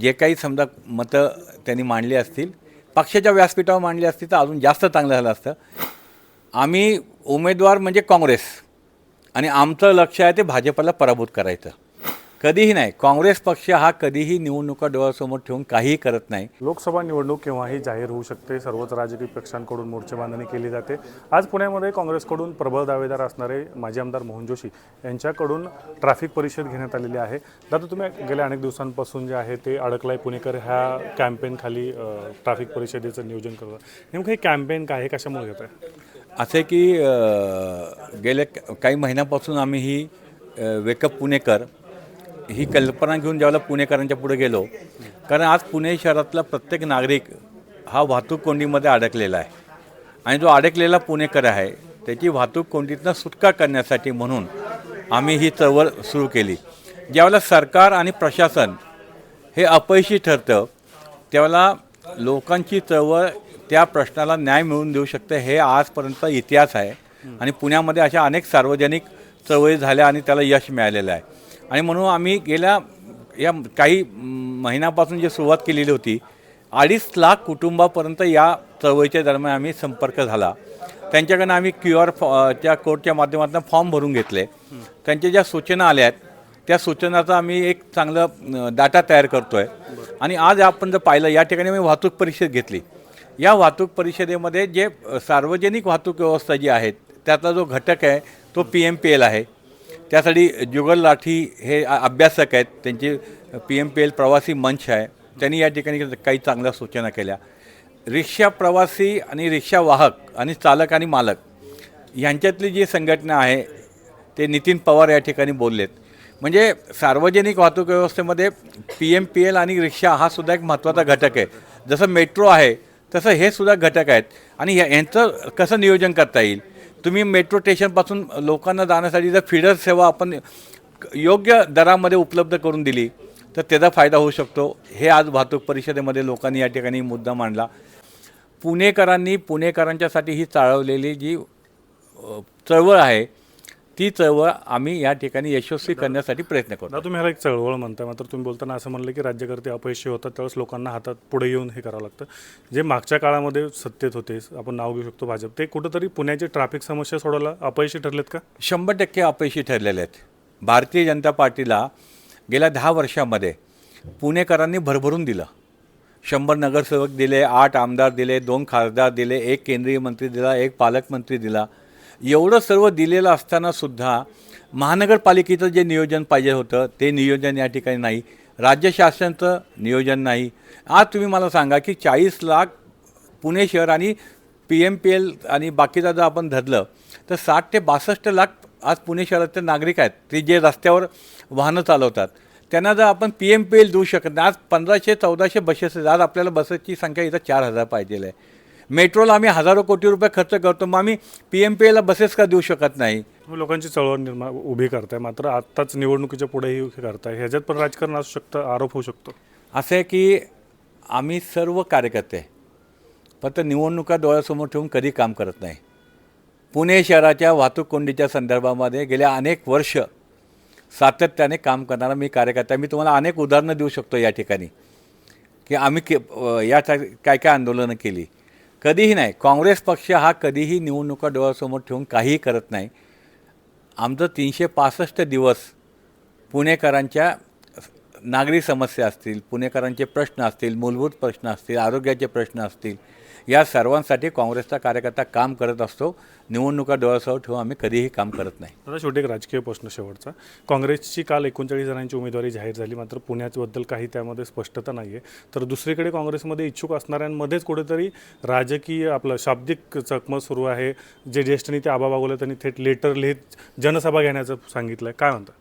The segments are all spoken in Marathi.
जे काही समजा मतं त्यांनी मांडली असतील पक्षाच्या व्यासपीठावर मांडली असतील तर अजून जास्त चांगलं झालं असतं. आम्ही उमेदवार म्हणजे काँग्रेस आणि आमचं लक्ष आहे ते भाजपला पराभूत करायचं. कधीही नाही. काँग्रेस पक्ष हा कधीही निवडणुका डोळ्यासमोर ठेवून काहीही करत नाही. लोकसभा निवडणूक केव्हाही जाहीर होऊ शकते. सर्वच राजकीय पक्षांकडून मोर्चे बांधणी केली जाते. आज पुण्यामध्ये काँग्रेसकडून प्रबळ दावेदार असणारे माजी आमदार मोहन जोशी यांच्याकडून ट्रॅफिक परिषद घेण्यात आलेली आहे. दादा तुम्ही गेल्या अनेक दिवसांपासून जे आहे ते अडकलाय पुणेकर. ह्या कॅम्पेन खाली ट्रॅफिक परिषदेचं नियोजन करतात नेमकं हे कॅम्पेन काय आहे? कशामुळे घेत आहे? असे की गेल्या काही महिन्यापासून आम्ही ही वेकअप पुणेकर ही कल्पना घेऊन ज्यावेळेला पुणेकरांच्या पुढे गेलो कारण आज पुणे शहरातला प्रत्येक नागरिक हा वाहतूक कोंडीमध्ये अडकलेला आहे. आणि जो अडकलेला पुणेकर आहे त्याची वाहतूक कोंडीतनं सुटका करण्यासाठी म्हणून आम्ही ही चळवळ सुरू केली. ज्यावेळेला सरकार आणि प्रशासन हे अपयशी ठरतं त्यावेळेला लोकांची चळवळ त्या प्रश्नाला न्याय मिळवून देऊ शकते हे आजपर्यंत इतिहास आहे. आणि पुण्यामध्ये अशा अनेक सार्वजनिक चळवळी झाल्या आणि त्याला यश मिळालेलं आहे. आणि म्हणून आम्ही गेल्या या काही महिन्यापासून जी सुरुवात केलेली होती अडीच लाख कुटुंबापर्यंत या चळवळीच्या दरम्यान आम्ही संपर्क झाला. त्यांच्याकडनं आम्ही क्यू आर च्या कोडच्या माध्यमातून फॉर्म भरून घेतले. त्यांच्या ज्या सूचना आल्या आहेत त्या सूचनाचा आम्ही एक चांगलं डाटा तयार करतो आहे आणि आज आपण जर पाहिलं या ठिकाणी मी वाहतूक परिषद घेतली. या वाहतूक परिषदेमध्ये जे सार्वजनिक वाहतूक व्यवस्था जी आहे त्यातला जो घटक आहे तो पी एम पी एल आहे. त्यासाठी जुगल लाठी हे अभ्यासक आहेत. त्यांची पी एम पी एल प्रवासी मंच आहे. त्यांनी या ठिकाणी काही चांगल्या सूचना केल्या. रिक्षा प्रवासी आणि रिक्षा वाहक आणि चालक आणि मालक यांच्यातली जी संघटना आहे ते नितीन पवार या ठिकाणी बोललेत. म्हणजे सार्वजनिक वाहतूक व्यवस्थेमध्ये पी एम पी एल आणि रिक्षा हा सुद्धा एक महत्त्वाचा घटक आहे. जसं मेट्रो आहे तसं हे सुद्धा घटक आहेत. आणि ह्या- यांचं कसं नियोजन करता येईल? तुम्ही मेट्रो स्टेशनपासून लोकांना जाण्यासाठी जर फिडर सेवा आपण योग्य दरामध्ये उपलब्ध करून दिली तर त्याचा फायदा होऊ शकतो. हे आज वाहतूक परिषदेमध्ये लोकांनी या ठिकाणी मुद्दा मांडला. पुणेकरांनी पुणेकरांच्यासाठी ही चालवलेली जी चळवळ आहे ती चळवळ आम्ही या ठिकाणी यशस्वी करण्यासाठी प्रयत्न करतो. तुम्ही ह्याला एक चळवळ म्हणताय मात्र तुम्ही बोलताना असं म्हणलं की राज्यकर्ते अपयशी होतात त्यावेळेस लोकांना हातात पुढे येऊन हे करावं लागतं. जे मागच्या काळामध्ये सत्तेत होते आपण नाव घेऊ शकतो भाजप ते कुठंतरी पुण्याची ट्रॅफिक समस्या सोडवला अपयशी ठरलेत का? शंभर टक्के अपयशी ठरलेले आहेत. भारतीय जनता पार्टीला गेल्या दहा वर्षामध्ये पुणेकरांनी भरभरून दिलं. शंभर नगरसेवक दिले आठ आमदार दिले दोन खासदार दिले एक केंद्रीय मंत्री दिला एक पालकमंत्री दिला. एवढं सर्व दिलेलं असताना सुद्धा महानगरपालिकेचं जे नियोजन पाहिजे होतं ते नियोजन या ठिकाणी नाही. राज्य शासनाचं नियोजन नाही. आज तुम्ही मला सांगा की चाळीस लाख पुणे शहर आणि पी एम पी एल आणि बाकीचा जर आपण धरलं तर साठ ते बासष्ट लाख आज पुणे शहरातले नागरिक आहेत ते जे रस्त्यावर वाहनं चालवतात. त्यांना जर आपण पी एम पी एल देऊ शकत नाही आज पंधराशे चौदाशे बसेस आज आपल्याला बसेसची संख्या इथं चार हजार पाहिजे आहे. मेट्रोला आम्ही हजारो कोटी रुपये खर्च करतो मग आम्ही पी एम पी एलला बसेस का देऊ शकत नाही? लोकांची चळवळ निर्माण उभी करताय. मात्र आत्ताच निवडणुकीच्या पुढेही हे करताय. ह्याच्यात पण राजकारण असू शकतं आरोप होऊ शकतो. असं आहे की आम्ही सर्व कार्यकर्ते फक्त निवडणुका डोळ्यासमोर ठेवून कधी काम करत नाही. पुणे शहराच्या वाहतूक कोंडीच्या संदर्भामध्ये गेल्या अनेक वर्ष सातत्याने काम करणारा मी कार्यकर्ता आहे. मी तुम्हाला अनेक उदाहरणं देऊ शकतो या ठिकाणी. की आम्ही के या काय काय आंदोलनं केली? कधीही नाही. काँग्रेस पक्ष हा कधीही निवडणुका डोळ्यासमोर ठेवून काहीही करत नाही. आमचं तीनशे पासष्ट दिवस पुणेकरांच्या नागरी समस्या असतील पुणेकरांचे प्रश्न असतील मूलभूत प्रश्न असतील आरोग्याचे प्रश्न असतील या सर्वांसाठी काँग्रेसचा कार्यकर्ता काम करत असतो. निवडणुका डोळ्यासमोर ठेवून आम्ही कधीही काम करत नाही. आता शेवटी एक राजकीय प्रश्न शेवटचा. काँग्रेसची काल एकोणचाळीस जणांची उमेदवारी जाहीर झाली मात्र पुण्याबद्दल काही त्यामध्ये स्पष्टता नाही आहे तर दुसरीकडे काँग्रेसमध्ये इच्छुक असणाऱ्यांमध्येच कुठेतरी राजकीय आपलं शाब्दिक चकमक सुरू आहे. जे ज्येष्ठ नेते आबा बागोले त्यांनी थेट लेटर लिहित जनसभा घेण्याचं सांगितलं आहे काय म्हणता?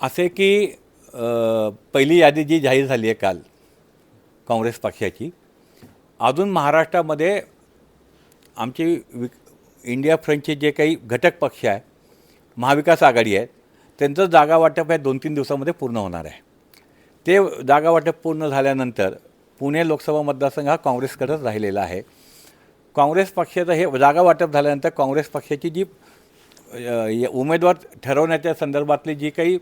असे की पहिली यादी जी जाहीर झाली आहे काल काँग्रेस पक्षाची अजून महाराष्ट्रामध्ये आमचे वि इंडिया फ्रंटचे जे काही घटक पक्ष आहे महाविकास आघाडी आहे त्यांचं जागा वाटप हे दोन तीन दिवसामध्ये पूर्ण होणार आहे. ते जागा वाटप पूर्ण झाल्यानंतर पुणे लोकसभा मतदारसंघ हा काँग्रेसकडेच राहिलेला आहे. काँग्रेस पक्षाचं हे जागा वाटप झाल्यानंतर काँग्रेस पक्षाची जी उमेदवार ठरवण्याच्या संदर्भातली जी काही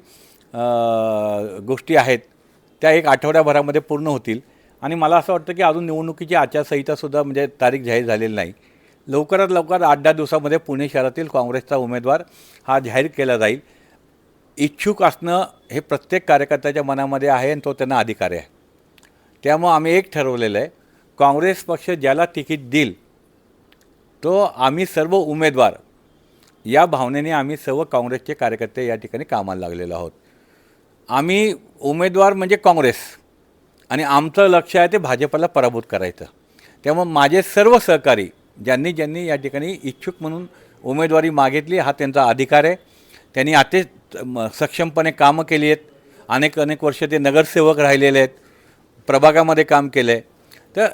गोष्टी आहेत त्या एक आठवड्याभरामध्ये पूर्ण होतील. आणि मला असं वाटतं की अजून निवडणुकीची आचारसंहितासुद्धा म्हणजे तारीख जाहीर झालेली नाही. लवकरात लवकर आठ दहा दिवसामध्ये पुणे शहरातील काँग्रेसचा उमेदवार हा जाहीर केला जाईल. इच्छुक असणं हे प्रत्येक कार्यकर्त्याच्या मनामध्ये आहे आणि तो त्यांना अधिकार आहे. त्यामुळं आम्ही एक ठरवलेलं आहे काँग्रेस पक्ष ज्याला तिकीट देईल तो आम्ही सर्व उमेदवार या भावनेने आम्ही सर्व काँग्रेसचे कार्यकर्ते या ठिकाणी कामाला लागलेलो आहोत. आम्ही उमेदवार म्हणजे काँग्रेस. आणि आमचं लक्ष आहे ते भाजपला पराभूत करायचं. त्यामुळे माझे सर्व सहकारी ज्यांनी ज्यांनी या ठिकाणी इच्छुक म्हणून उमेदवारी मागितली हा त्यांचा अधिकार आहे. त्यांनी अति म- सक्षमपणे कामं केली आहेत. अनेक अनेक वर्ष ते नगरसेवक राहिलेले आहेत. प्रभागामध्ये काम केलं आहे तर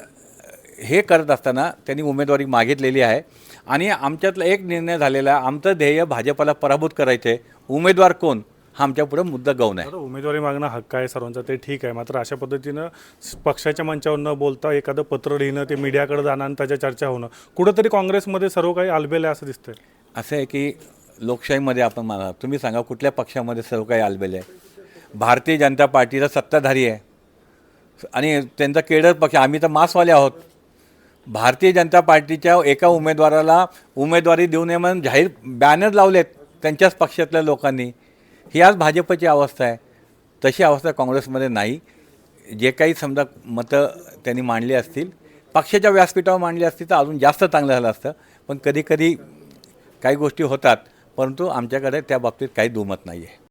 हे करत असताना त्यांनी उमेदवारी मागितलेली आहे. आणि आमच्यातला एक निर्णय झालेला आहे आमचं ध्येय भाजपला पराभूत करायचं आहे उमेदवार कोण? हा आमच्यापुढं मुद्दा गौण आहे. उमेदवारी मागणं हक्क आहे सर्वांचा ते ठीक आहे. मात्र अशा पद्धतीनं पक्षाच्या मंचावर न बोलता एखादं पत्र लिहिणं ते मीडियाकडे जाणं आणि त्याच्या चर्चा होणं कुठंतरी काँग्रेसमध्ये सर्व काही आलबेल आहे असं दिसतंय. असं आहे की लोकशाहीमध्ये आपण म्हणा तुम्ही सांगा कुठल्या पक्षामध्ये सर्व काही आलबेल आहे? भारतीय जनता पार्टीचा सत्ताधारी आहे. आणि त्यांचा केडर पक्ष आम्ही तर मासवाले आहोत. भारतीय जनता पार्टीच्या एका उमेदवाराला उमेदवारी देऊ नये म्हणून जाहीर बॅनर लावलेत त्यांच्याच पक्षातल्या लोकांनी. ही आज भाजपची अवस्था आहे. तशी अवस्था काँग्रेसमध्ये नाही. जे काही समजा मतं त्यांनी मांडली असतील पक्षाच्या व्यासपीठावर मांडली असतील तर अजून जास्त चांगलं झालं असतं. पण कधी कधी काही गोष्टी होतात परंतु आमच्याकडे त्या बाबतीत काही दुमत नाही आहे